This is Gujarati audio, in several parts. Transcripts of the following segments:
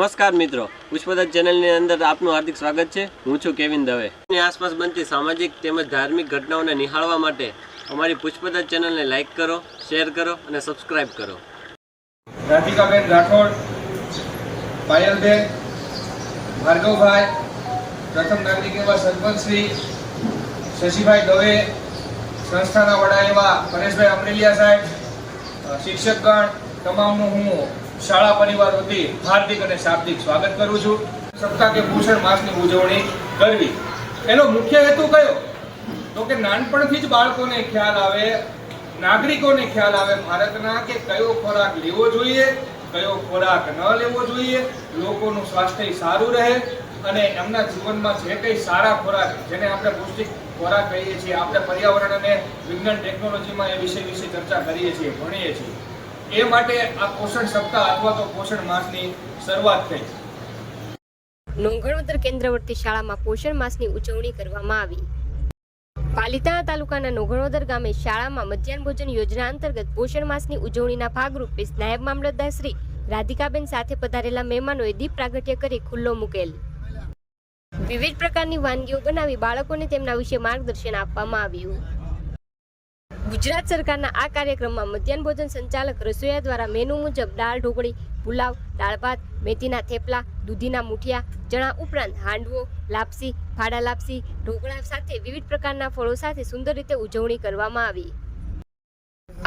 નમસ્કાર મિત્રો. પુષ્પદત્ત ચેનલની અંદર આપનું હાર્દિક સ્વાગત છે. હું છું કેવિન દવે. ની આસપાસ બનતી સામાજિક તેમજ ધાર્મિક ઘટનાઓને નિહાળવા માટે અમારી પુષ્પદત્ત ચેનલને લાઇક કરો, શેર કરો અને સબસ્ક્રાઇબ કરો. રાધિકાબેન રાઠોડ, પાયલબેન, ભાર્ગવભાઈ, પ્રથમ નાગરિક એવા સરપંચશ્રી, શશીભાઈ દવે, સંસ્થાના વડા એવા પરેશભાઈ અમરેલિયા સાહેબ શિક્ષકગણ, તમામનું હું શાળા પરિવાર વતી હાર્દિક અને શાબ્દિક સ્વાગત કરું છું. સપ્તાહ કે પોષણ માસની ઉજવણી કરવી. એનો મુખ્ય હેતુ કયો? તો કે નાનપણથી જ બાળકોને ખ્યાલ આવે, નાગરિકોને ખ્યાલ આવે ભારતના કે કયો ખોરાક લેવો જોઈએ, કયો ખોરાક ન લેવો જોઈએ, લોકોનું સ્વાસ્થ્ય સારું રહે અને એમના જીવનમાં જે કંઈ સારા ખોરાક, જેને આપણે પૌષ્ટિક ખોરાક કહીએ છીએ, આપણે પર્યાવરણ અને વિજ્ઞાન ટેકનોલોજીમાં એ વિષય વિશે ચર્ચા કરીએ છીએ, ભણીએ છીએ. એ માટે આ પોષણ સપ્તાહ અથવા તો પોષણ માસની શરૂઆત થઈ. નોંઘણોતર કેન્દ્રવર્તી શાળામાં પોષણ માસની ઉજવણી કરવામાં આવી. પાલિતાણા તાલુકાના નોઘણોદર ગામે શાળામાં મધ્યાહન ભોજન યોજના અંતર્ગત પોષણ માસની ઉજવણીના ભાગરૂપે નાયબ મામલતદાર શ્રી રાધિકાબેન સાથે પધારેલા મહેમાનોએ દીપ પ્રાગટ્ય કરી ખુલ્લો મૂકેલ. વિવિધ પ્રકારની વાનગીઓ બનાવી બાળકોને તેમના વિશે માર્ગદર્શન આપવામાં આવ્યું. ગુજરાત સરકારના આ કાર્યક્રમમાં મધ્યાહન ભોજન સંચાલક રસોઈયા દ્વારા મેનુ મુજબ દાળ, ઢોકળી, પુલાવ, દાળ ભાત, મેથીના થેપલા, દૂધીના મુઠિયા, ચણા ઉપરાંત હાંડવો, લાપસી ફાડા લાપસી, ઢોકળા સાથે વિવિધ પ્રકારના ફળો સાથે સુંદર રીતે ઉજવણી કરવામાં આવી.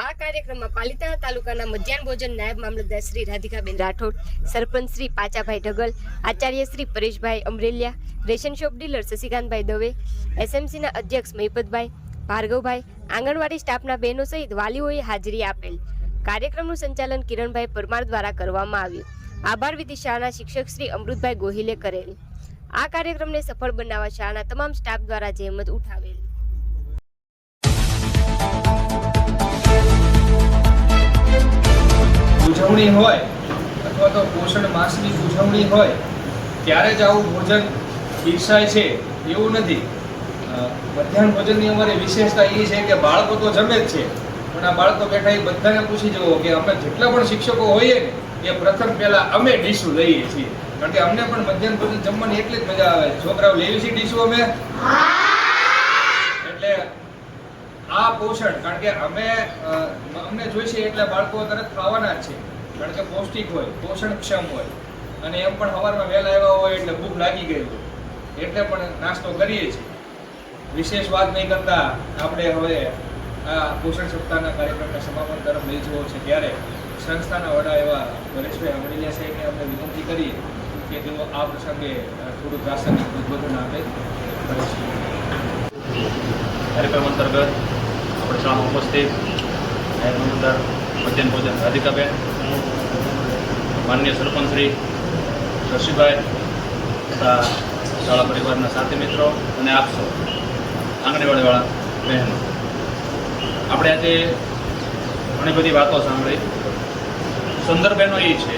આ કાર્યક્રમમાં પાલિતાણા તાલુકાના મધ્યાહન ભોજન નાયબ મામલતદાર શ્રી રાધિકાબેન રાઠોડ, સરપંચ Shri Pachabhai Dhagal, Acharya Shri Pareshbhai Amreliya ration shop dealer Shashikantbhai Dave, એસએમસીના અધ્યક્ષ મહિપતભાઈ ભાર્ગવભાઈ, આંગણવાડી સ્ટાફના બહેનો સહિત વાલીઓએ હાજરી આપેલ. કાર્યક્રમનું સંચાલન કિરણભાઈ પરમાર દ્વારા કરવામાં આવ્યું. આભાર વિધિ શાળાના શિક્ષક શ્રી અમૃતભાઈ ગોહિલે કરેલ. આ કાર્યક્રમને સફળ બનાવવા શાળાના તમામ સ્ટાફ દ્વારા જહેમત ઉઠાવેલ. ઉજવણી હોય અથવા તો પોષણ માસની ઉજવણી હોય, ત્યારે જ આવું ભોજન પીરસાય છે એવું નથી. મધ્યાહન ભોજનની અમારી વિશેષતા એ છે કે બાળકો તો જમે જ છે. પણ આ બાળકો બેઠા એ બધાને પૂછી જવો કે અમે જેટલા પણ શિક્ષકો હોઈએ ને, એ પ્રથમ પહેલા અમે ડીશું લઈએ છીએ. કારણ કે અમને પણ મધ્યાહન ભોજન જમવાની એટલી જ મજા આવે છોકરાઓ, લેવી છે ડીશું અમે? એટલે આ પોષણ, કારણ કે અમે અમને જોઈશે એટલે બાળકો તરત ખાવાના જ છે. કારણ કે પૌષ્ટિક હોય, પોષણક્ષમ હોય. અને એમ પણ સવારમાં વહેલા આવ્યા હોય એટલે ભૂખ લાગી ગઈ હોય. એટલે પણ નાસ્તો કરીએ છીએ. વિશેષ વાત નહીં કરતા. આપણે હવે આ પોષણ સપ્તાહના કાર્યક્રમને સમાપન તરફ લઈ જવો છે ત્યારે સંસ્થાના વડા એવા પરેશભાઈ અમરેલિયા સાહેબને અમને વિનંતી કરીએ કે તેઓ આ પ્રસંગે થોડું પ્રાસંગિક ઉદ્બોધન આપે. કાર્યક્રમ અંતર્ગત આપણે શાળામાં ઉપસ્થિત મામલતદાર મધ્યાહન ભોજન રાધિકાબેન, માનનીય સરપંચ શ્રી શશીભાઈ તથા શાળા પરિવારના સાથી મિત્રો અને આપ સૌ. આંગણવાડીવાળા બહેનો. આપણે આજે ઘણી બધી વાતો સાંભળી. સંદર્ભ એનો એ છે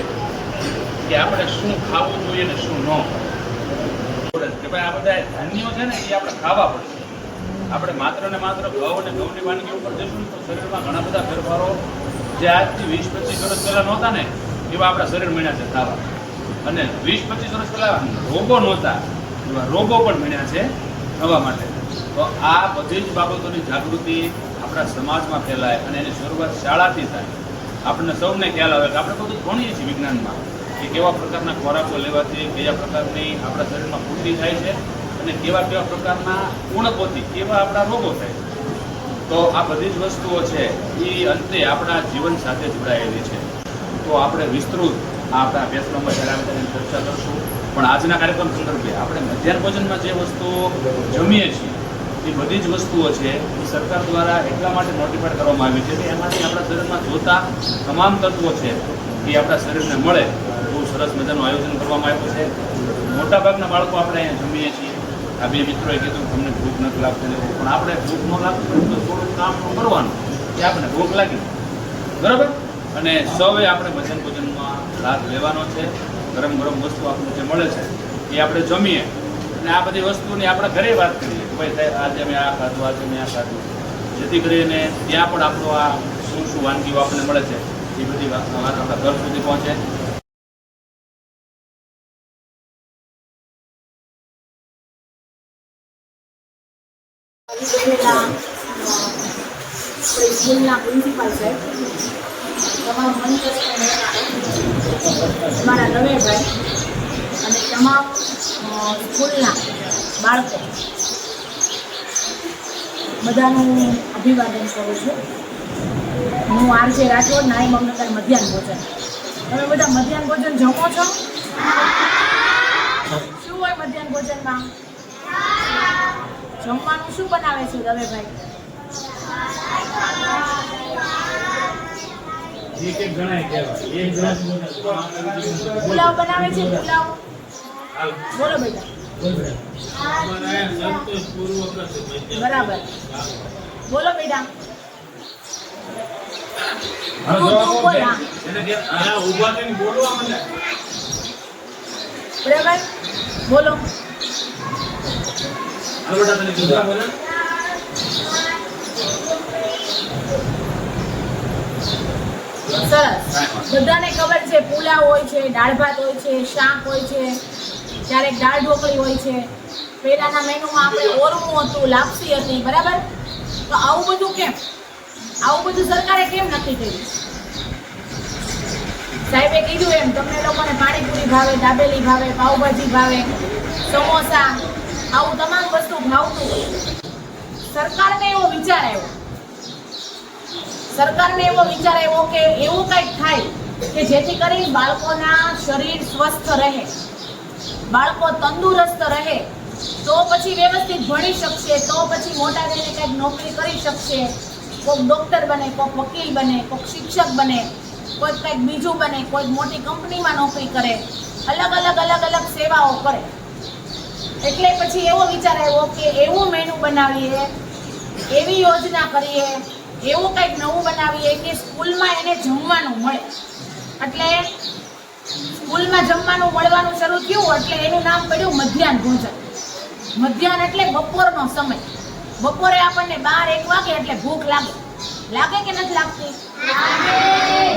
કે આપણે શું ખાવું જોઈએ ને શું ન કે ભાઈ આ બધા ધાન્યો છે ને એ આપણે ખાવા પડશે. આપણે માત્ર ને માત્ર ઘઉં અને ઘઉંની વાનગી ઉપર જશું તો શરીરમાં ઘણા બધા ફેરફારો જે આજથી વીસ પચીસ વર્ષ પહેલાં નહોતા ને, એવા આપણા શરીર મળ્યા છે થવા અને વીસ પચીસ વર્ષ પહેલાં રોગો નહોતા, એવા રોગો પણ મળ્યા છે થવા માટે. તો આ બધી જ બાબતોની જાગૃતિ આપણા સમાજમાં ફેલાય અને એની શરૂઆત શાળાથી થાય. આપણને સૌને ખ્યાલ આવે કે આપણે બધું ભણીએ છીએ વિજ્ઞાનમાં કે કેવા પ્રકારના ખોરાકો લેવાથી કયા પ્રકારની આપણા શરીરમાં પૂર્તિ થાય છે અને કેવા કેવા પ્રકારના ઉણપોથી કેવા આપણા રોગો થાય છે. તો આ બધી જ વસ્તુઓ છે, એ અંતે આપણા જીવન સાથે જોડાયેલી છે. તો આપણે વિસ્તૃત આપણા અભ્યાસક્રમમાં જ્યારે ત્યારે ચર્ચા કરશું. પણ આજના કાર્યક્રમ સંદર્ભે આપણે મધ્યાહન ભોજનમાં જે વસ્તુઓ જમીએ છીએ એ બધી જ વસ્તુઓ છે, એ સરકાર દ્વારા એટલા માટે નોટિફાઈડ કરવામાં આવી છે કે એમાંથી આપણા શરીરમાં જોતા તમામ તત્વો છે એ આપણા શરીરને મળે. બહુ સરસ મજાનું આયોજન કરવામાં આવ્યું છે. મોટાભાગના બાળકો આપણે અહીંયા જમીએ છીએ. આ બે મિત્રોએ કીધું તમને ભૂખ નથી લાગતું. પણ આપણે ભૂખ ન લાગતું તો થોડુંક કામ કરવાનું કે આપણે ભૂખ લાગી. બરાબર? અને સૌએ આપણે ભજન ભોજનમાં લાભ લેવાનો છે. ગરમ ગરમ વસ્તુ આપણને જે મળે છે, એ આપણે જમીએ. અને આ બધી વસ્તુની આપણે ઘરે વાત કરીએ. ભાઈ આજે મેં આ ખાધું, આજે મેં આ ખાધું. જેથી કરીને ત્યાં પણ આપણો આ શું શું વાનગીઓ આપણને મળે છે, એ બધી વાત આપણા ઘર સુધી પહોંચે. સ્કૂલના પ્રિન્સિપાલ અને તમામ સ્કૂલના બાળકો. બધાનું અભિવાદન કરું છું. હું આરજે રાઠોડ નાય મમનગર મધ્યાહન ભોજન. તમે બધા મધ્યાહન ભોજન જમો છો? શું હોય મધ્યાહન ભોજનમાં? જમવાનું શું બનાવે છે ગ્લાસ પુલાવ બનાવે છે પુલાવ? બોલો બેટા. બરાબર. બોલો બેટા. બોલે. સરસ. બધાને ખબર છે પુલાવ હોય છે દાળ ભાત હોય છે શાક હોય છે. ક્યારેક દાળ ઢોકળી હોય છે, પહેલાના મેનુમાં આપણે ઓરવું હતું, લાપસી હતી, બરાબર? તો આવું બધું કેમ? આવું બધું સરકારે કેમ નક્કી કર્યું? સાહેબે કીધું એમ, તમને લોકોને પાણીપુરી ભાવે, દાબેલી ભાવે, પાઉભાજી ભાવે, સમોસા, આવું તમામ વસ્તુ ભાવતું સરકારને એવો વિચાર આવ્યો. સરકારને એવો વિચાર આવ્યો કે એવું કંઈક થાય કે જેથી કરીને બાળકોના શરીર સ્વસ્થ રહે. બાળકો તંદુરસ્ત રહે, તો પછી વ્યવસ્થિત ભણી શકશે, તો પછી મોટા થઈને કંઈક નોકરી કરી શકશે. કોઈક ડૉક્ટર બને, કોઈક વકીલ બને, કોઈક શિક્ષક બને, કોઈક કંઈક બીજું બને, કોઈક મોટી કંપનીમાં નોકરી કરે, અલગ અલગ અલગ અલગ સેવાઓ કરે. એટલે પછી એવો વિચાર આવ્યો કે એવું મેનુ બનાવીએ, એવી યોજના કરીએ, એવું કંઈક નવું બનાવીએ કે સ્કૂલમાં એને જમવાનું મળે. એટલે સ્કૂલમાં જમવાનું મળવાનું શરૂ થયું એટલે એનું નામ પડ્યું મધ્યાહન ભોજન. મધ્યાહન એટલે બપોરનો સમય. બપોરે આપણને બાર એક વાગે એટલે ભૂખ લાગે. લાગે કે નથી લાગતી?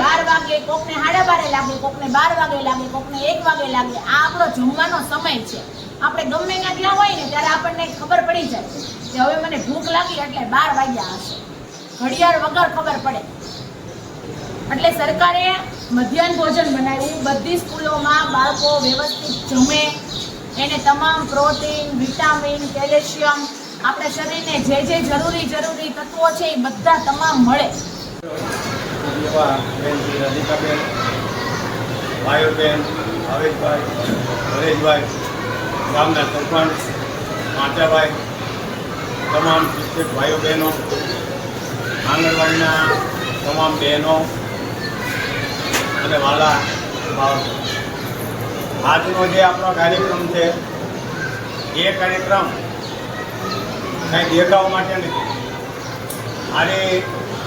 બાર વાગે કોકને સાડા બારે લાગે, કોકને બાર વાગે લાગે, કોકને એક વાગે લાગે. આ આપણો જમવાનો સમય છે. આપણે ગમે ત્યાં ગયા હોય ને ત્યારે આપણને ખબર પડી જાય કે હવે મને ભૂખ લાગી એટલે બાર વાગ્યા હશે. ઘડિયાળ વગર ખબર પડે. એટલે સરકારે મધ્યાહન ભોજન બનાવ્યું બધી સ્કૂલોમાં બાળકો વ્યવસ્થિત જમે. એને તમામ પ્રોટીન, વિટામિન, કેલ્શિયમ, આપણા શરીરને જે જે જરૂરી જરૂરી તત્વો છે એ બધા તમામ મળે. રાધિકાબેન ભાઈઓબેન ભાવેશભાઈ હરેશભાઈ ગામના સરપંચ માચાભાઈ તમામ શિક્ષક ભાઈઓ બહેનો, આંગણવાડીના તમામ બહેનો અને વાલા આજનો જે આપણો કાર્યક્રમ છે, એ કાર્યક્રમ કાંઈ દેખાવ માટે નથી. મારી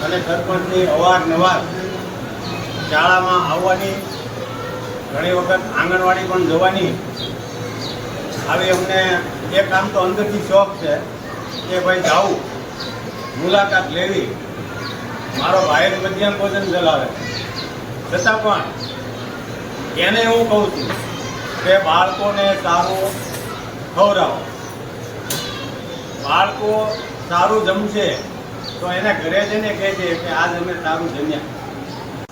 અને સરપંચની અવારનવાર શાળામાં આવવાની, ઘણી વખત આંગણવાડી પણ જવાની, આવી અમને એ કામ તો અંદરથી શોખ છે કે ભાઈ જાવું મુલાકાત લેવી. મારો ભાઈ મધ્યાહન ભોજન ચલાવે. છતાં પણ એને હું કહું છું કે બાળકોને સારું ખવડાવો. બાળકો સારું જમશે તો એને ઘરે જઈને કહે છે કે આજ અમે સારું જમ્યા.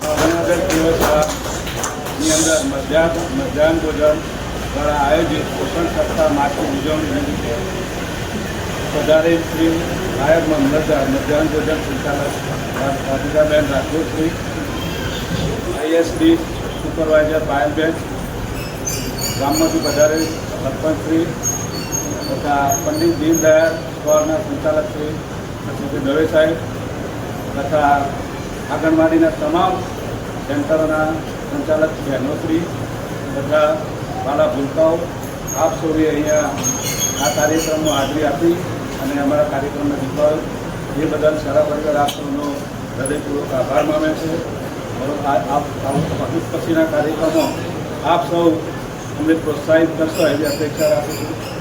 ભાવનગર દિવસની અંદર મધ્યાહન મધ્યાહન ભોજન દ્વારા આયોજિત પોષણ સપ્તાહ માટે ઉજવણી નિમિત્તે વધારે શ્રી નાયબ મામલતદાર મધ્યાહન ભોજન સંચાલક રાધિકાબેન રાઠોડશ્રી આઈએસડી સુપરવાઇઝર પાયલબેન ગામમાંથી પધારે સરપંચશ્રી તથા પંડિત દીનદયાળ સ્કૂલના સંચાલકશ્રી શ્રી શ્રી દવે સાહેબ તથા આંગણવાડીના તમામ સેન્ટરોના સંચાલક બહેનોશ્રી તથા બાલા ભૂલકાઓ, આપ સૌએ અહીંયા આ કાર્યક્રમમાં હાજરી આપી અને અમારા કાર્યક્રમને વિફળ એ બદલ સારા પરિવાર આપ સૌનો હૃદયપૂર્વક આભાર માને છે. પછીના કાર્યક્રમો આપ સૌ અમને પ્રોત્સાહિત કરશો એવી અપેક્ષા રાખું છું.